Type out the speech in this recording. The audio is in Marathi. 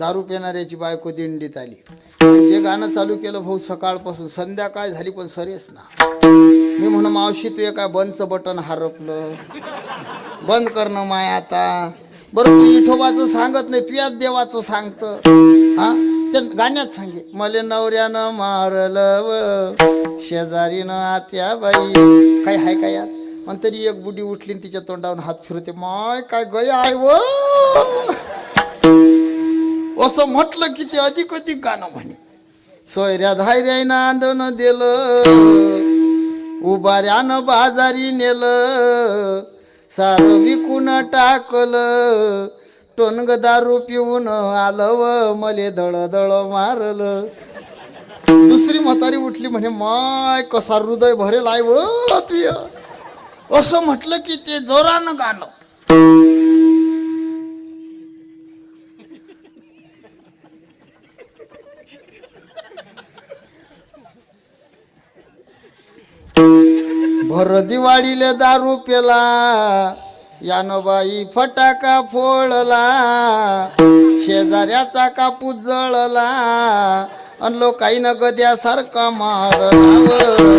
दारू पिणाऱ्याची बायको दिंडीत आली. जे गाणं चालू केलं भाऊ सकाळपासून संध्याकाळ झाली पण सरेच ना. मी म्हण मावशी तू काय बंदचं बटन हरपलं. बंद करणं माय आता. बरं तू इठोबाचं सांगत नाही तू याच देवाचं सांगत. हा? त्या गाण्यात सांगे मले नवऱ्यानं मारलं व शेजारीनं आत्या बाई काय हाय काय यात? पण तरी एक बुडी उठली तिच्या तोंडावरून हात फिरते माय काय गय आहे व? असं म्हटलं की ते अधिक अधिक गाणं म्हणे. सोयऱ्या धायऱ्यानं आंदन दिलं उभाऱ्यानं बाजारी नेलं सार विकून टाकलं टोनग दारू पिऊन आलं व मले दळ दळ मारलं. दुसरी म्हातारी उठली म्हणे माय कसा हृदय भरेल आहे व तुय असं म्हटलं की ते जोरानं गाणं. भर दिवाळीले दारू पेला. यानो बाई फटाका फोडला. शेजाऱ्याचा कापूस जळला. आणि लोकाईनं गद्यासारखा मारला